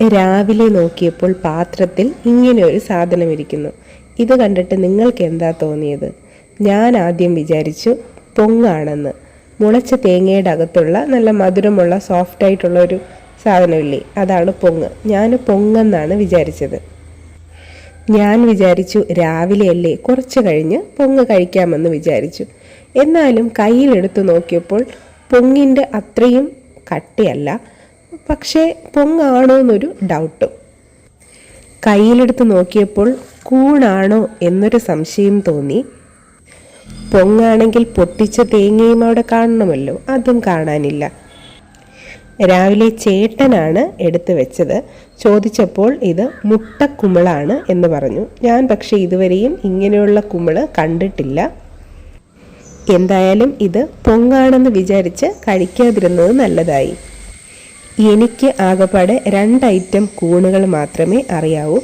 രാവിലെ നോക്കിയപ്പോൾ പാത്രത്തിൽ ഇങ്ങനെ ഒരു സാധനം ഇരിക്കുന്നു. ഇത് കണ്ടിട്ട് നിങ്ങൾക്ക് എന്താ തോന്നിയത്? ഞാൻ ആദ്യം വിചാരിച്ചു പൊങ്ങാണെന്ന്. മുളച്ച തേങ്ങയുടെ അകത്തുള്ള നല്ല മധുരമുള്ള സോഫ്റ്റ് ആയിട്ടുള്ള ഒരു സാധനമില്ലേ? അതാണ് പൊങ്ങ്. ഞാൻ പൊങ്ങെന്നാണ് വിചാരിച്ചത്. ഞാൻ വിചാരിച്ചു രാവിലെയല്ലേ കുറച്ച് കഴിഞ്ഞ് പൊങ്ങ് കഴിക്കാമെന്ന് വിചാരിച്ചു. എന്നാലും കയ്യിലെടുത്ത് നോക്കിയപ്പോൾ പൊങ്ങിന്റെ അത്രയും കട്ടിയല്ല. പക്ഷേ പൊങ്ങാണോ എന്നൊരു ഡൗട്ട് കയ്യിലെടുത്ത് നോക്കിയപ്പോൾ കൂണാണോ എന്നൊരു സംശയം തോന്നി. പൊങ്ങാണെങ്കിൽ പൊട്ടിച്ച തേങ്ങയും അവിടെ കാണണമല്ലോ അതും കാണാനില്ല. രാവിലെ ചേട്ടനാണ് എടുത്തു വെച്ചത്. ചോദിച്ചപ്പോൾ ഇത് മുട്ടക്കുമിളാണ് എന്ന് പറഞ്ഞു. ഞാൻ പക്ഷേ ഇതുവരെയും ഇങ്ങനെയുള്ള കുമിൾ കണ്ടിട്ടില്ല. എന്തായാലും ഇത് പൊങ്ങാണെന്ന് വിചാരിച്ച് കഴിക്കാതിരുന്നത് നല്ലതായി. എനിക്ക് ആകപ്പാടെ രണ്ട് ഐറ്റം കൂണുകൾ മാത്രമേ അറിയാവൂ.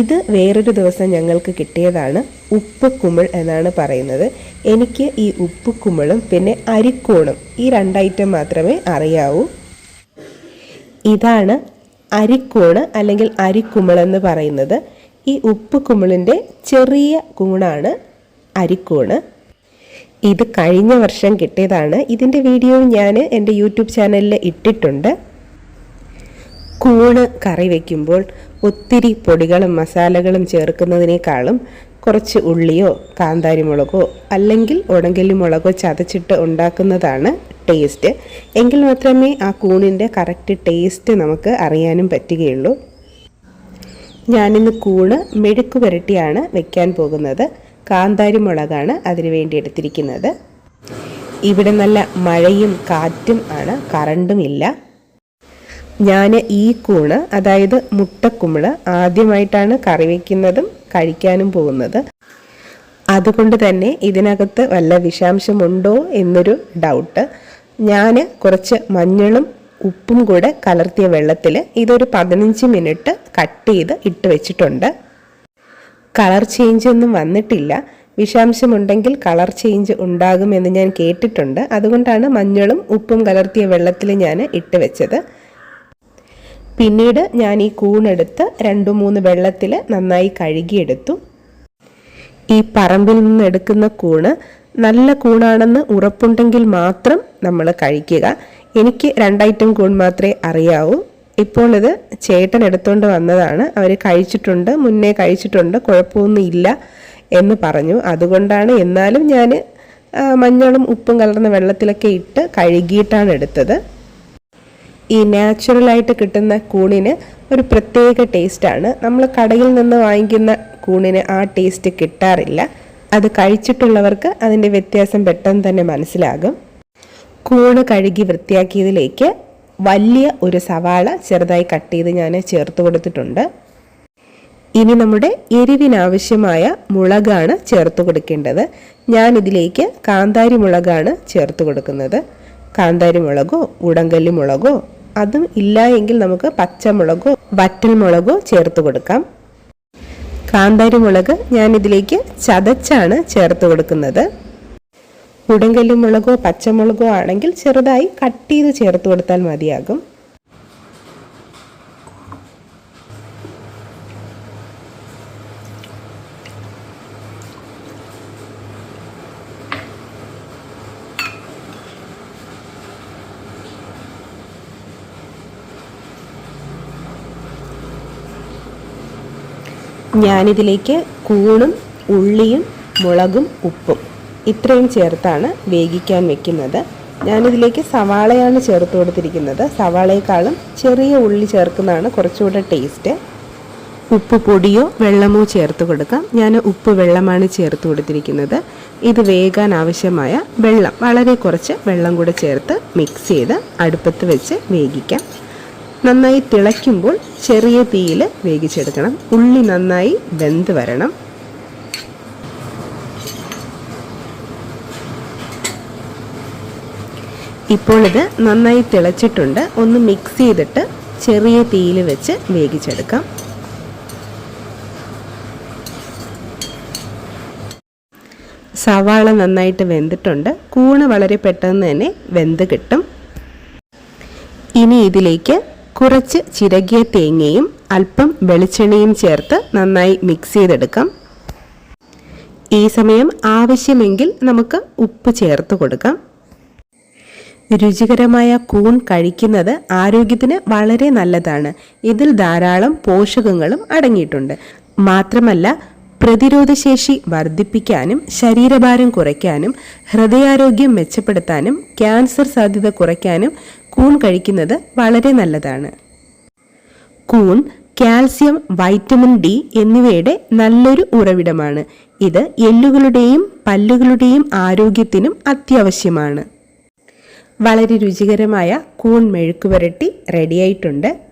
ഇത് വേറൊരു ദിവസം ഞങ്ങൾക്ക് കിട്ടിയതാണ് ഉപ്പ് കുമിൾ എന്നാണ് പറയുന്നത്. എനിക്ക് ഈ ഉപ്പ് കുമിളും പിന്നെ അരിക്കൂണും ഈ രണ്ട് ഐറ്റം മാത്രമേ അറിയാവൂ. ഇതാണ് അരിക്കൂണ് അല്ലെങ്കിൽ അരിക്കുമിൾ എന്ന് പറയുന്നത്. ഈ ഉപ്പ് കുമിളിന്റെ ചെറിയ കൂണാണ് അരിക്കൂണ്. ഇത് കഴിഞ്ഞ വർഷം കിട്ടിയതാണ്. ഇതിന്റെ വീഡിയോ ഞാൻ എന്റെ യൂട്യൂബ് ചാനലിൽ ഇട്ടിട്ടുണ്ട്. കൂണ് കറി വയ്ക്കുമ്പോൾ ഒത്തിരി പൊടികളും മസാലകളും ചേർക്കുന്നതിനേക്കാളും കുറച്ച് ഉള്ളിയോ കാന്താരിമുളകോ അല്ലെങ്കിൽ ഉണങ്കല്ലി മുളകോ ചതച്ചിട്ട് ഉണ്ടാക്കുന്നതാണ് ടേസ്റ്റ്. എങ്കിൽ മാത്രമേ ആ കൂണിന്റെ കറക്റ്റ് ടേസ്റ്റ് നമുക്ക് അറിയാനും പറ്റുകയുള്ളൂ. ഞാനിന്ന് കൂണ് മെഴുക്ക് പുരട്ടിയാണ് വെക്കാൻ പോകുന്നത്. കാന്താരി മുളകാണ് അതിനു വേണ്ടി എടുത്തിരിക്കുന്നത്. ഇവിടെ നല്ല മഴയും കാറ്റും ആണ്. കറണ്ടും ഇല്ല. ഞാൻ ഈ കൂണ് അതായത് മുട്ടക്കുമിൾ ആദ്യമായിട്ടാണ് കറി വയ്ക്കുന്നതും കഴിക്കാനും പോകുന്നത്. അതുകൊണ്ട് തന്നെ ഇതിനകത്ത് വല്ല വിഷാംശമുണ്ടോ എന്നൊരു ഡൗട്ട് ഞാൻ കുറച്ച് മഞ്ഞളും ഉപ്പും കൂടെ കലർത്തിയ വെള്ളത്തിൽ ഇതൊരു പതിനഞ്ച് മിനിറ്റ് കട്ട് ചെയ്ത് ഇട്ട് വെച്ചിട്ടുണ്ട്. കളർ ചേഞ്ച് ഒന്നും വന്നിട്ടില്ല. വിഷാംശമുണ്ടെങ്കിൽ കളർ ചേഞ്ച് ഉണ്ടാകുമെന്ന് ഞാൻ കേട്ടിട്ടുണ്ട്. അതുകൊണ്ടാണ് മഞ്ഞളും ഉപ്പും കലർത്തിയ വെള്ളത്തിൽ ഞാൻ ഇട്ട് വെച്ചത്. പിന്നീട് ഞാൻ ഈ കൂണെടുത്ത് രണ്ട് മൂന്ന് വെള്ളത്തിൽ നന്നായി കഴുകിയെടുത്തു. ഈ പറമ്പിൽ നിന്ന് എടുക്കുന്ന കൂണ് നല്ല കൂണാണെന്ന് ഉറപ്പുണ്ടെങ്കിൽ മാത്രം നമ്മൾ കഴിക്കുക എനിക്ക് രണ്ടൈറ്റം കൂൺ മാത്രമേ അറിയാവൂ. ഇപ്പോൾ ഇത് ചേട്ടൻ എടുത്തുകൊണ്ട് വന്നതാണ്. അവർ കഴിച്ചിട്ടുണ്ട് മുന്നേ കഴിച്ചിട്ടുണ്ട് കുഴപ്പമൊന്നും ഇല്ല എന്ന് പറഞ്ഞു. അതുകൊണ്ടാണ് എന്നാലും ഞാൻ മഞ്ഞളും ഉപ്പും കലർന്ന വെള്ളത്തിലൊക്കെ ഇട്ട് കഴുകിയിട്ടാണ് എടുത്തത്. ഈ നാച്ചുറലായിട്ട് കിട്ടുന്ന കൂണിന് ഒരു പ്രത്യേക ടേസ്റ്റാണ് നമ്മൾ കടയിൽ നിന്ന് വാങ്ങിക്കുന്ന കൂണിന് ആ ടേസ്റ്റ് കിട്ടാറില്ല. അത് കഴിച്ചിട്ടുള്ളവർക്ക് അതിന്റെ വ്യത്യാസം പെട്ടെന്ന് തന്നെ മനസ്സിലാകും. കൂണ് കഴുകി വൃത്തിയാക്കിയതിലേക്ക് വലിയ ഒരു സവാള ചെറുതായി കട്ട് ചെയ്ത് ഞാൻ ചേർത്ത് കൊടുത്തിട്ടുണ്ട്. ഇനി നമ്മുടെ എരിവിനാവശ്യമായ മുളകാണ് ചേർത്ത് കൊടുക്കേണ്ടത്. ഞാൻ ഇതിലേക്ക് കാന്താരി മുളകാണ് ചേർത്ത് കൊടുക്കുന്നത്. കാന്താരി മുളകോ ഉടങ്കല്ലി മുളകോ അതും ഇല്ല എങ്കിൽ നമുക്ക് പച്ചമുളകോ വറ്റൽ മുളകോ ചേർത്ത് കൊടുക്കാം. കാന്താരി മുളക് ഞാൻ ഇതിലേക്ക് ചതച്ചാണ് ചേർത്ത് കൊടുക്കുന്നത്. ഉടങ്കല്ലി മുളകോ പച്ചമുളകോ ആണെങ്കിൽ ചെറുതായി കട്ട് ചെയ്ത് ചേർത്ത് കൊടുത്താൽ മതിയാകും. ഞാനിതിലേക്ക് കൂണും ഉള്ളിയും മുളകും ഉപ്പും ഇത്രയും ചേർത്താണ് വേവിക്കാൻ വെക്കുന്നത്. ഞാനിതിലേക്ക് സവാളയാണ് ചേർത്ത് കൊടുത്തിരിക്കുന്നത്. സവാളയെക്കാളും ചെറിയ ഉള്ളി ചേർക്കുന്നതാണ് കുറച്ചുകൂടെ ടേസ്റ്റ് ഉപ്പ് പൊടിയോ വെള്ളമോ ചേർത്ത് കൊടുക്കാം. ഞാൻ ഉപ്പ് വെള്ളമാണ് ചേർത്ത് കൊടുത്തിരിക്കുന്നത്. ഇത് വേകാൻ ആവശ്യമായ വെള്ളം. വളരെ കുറച്ച് വെള്ളം കൂടെ ചേർത്ത് മിക്സ് ചെയ്ത് അടുപ്പത്ത് വെച്ച് വേവിക്കാം. നന്നായി തിളയ്ക്കുമ്പോൾ ചെറിയ തീയിൽ വേവിച്ചെടുക്കണം. ഉള്ളി നന്നായി വെന്ത് വരണം. ഇപ്പോൾ ഇത് നന്നായി തിളച്ചിട്ടുണ്ട്. ഒന്ന് മിക്സ് ചെയ്തിട്ട് ചെറിയ തീയിൽ വെച്ച് വേവിച്ചെടുക്കാം. സവാള നന്നായിട്ട് വെന്തിട്ടുണ്ട്. കൂണ് വളരെ പെട്ടെന്ന് തന്നെ വെന്ത് കിട്ടും. ഇനി ഇതിലേക്ക് കുറച്ച് ചിരകിയ തേങ്ങയും അല്പം വെളിച്ചെണ്ണയും ചേർത്ത് നന്നായി മിക്സ് ചെയ്തെടുക്കാം. ഈ സമയം ആവശ്യമെങ്കിൽ നമുക്ക് ഉപ്പ് ചേർത്ത് കൊടുക്കാം. രുചികരമായ കൂൺ കഴിക്കുന്നത് ആരോഗ്യത്തിന് വളരെ നല്ലതാണ്. ഇതിൽ ധാരാളം പോഷകങ്ങളും അടങ്ങിയിട്ടുണ്ട്. മാത്രമല്ല പ്രതിരോധശേഷി വർദ്ധിപ്പിക്കാനും ശരീരഭാരം കുറയ്ക്കാനും ഹൃദയാരോഗ്യം മെച്ചപ്പെടുത്താനും ക്യാൻസർ സാധ്യത കുറയ്ക്കാനും കൂൺ കഴിക്കുന്നത് വളരെ നല്ലതാണ്. കൂൺ കാൽസ്യം വൈറ്റമിൻ ഡി എന്നിവയുടെ നല്ലൊരു ഉറവിടമാണ്. ഇത് എല്ലുകളുടെയും പല്ലുകളുടെയും ആരോഗ്യത്തിനും അത്യാവശ്യമാണ്. വളരെ രുചികരമായ കൂൺ മെഴുക്കുവരട്ടി റെഡിയായിട്ടുണ്ട്.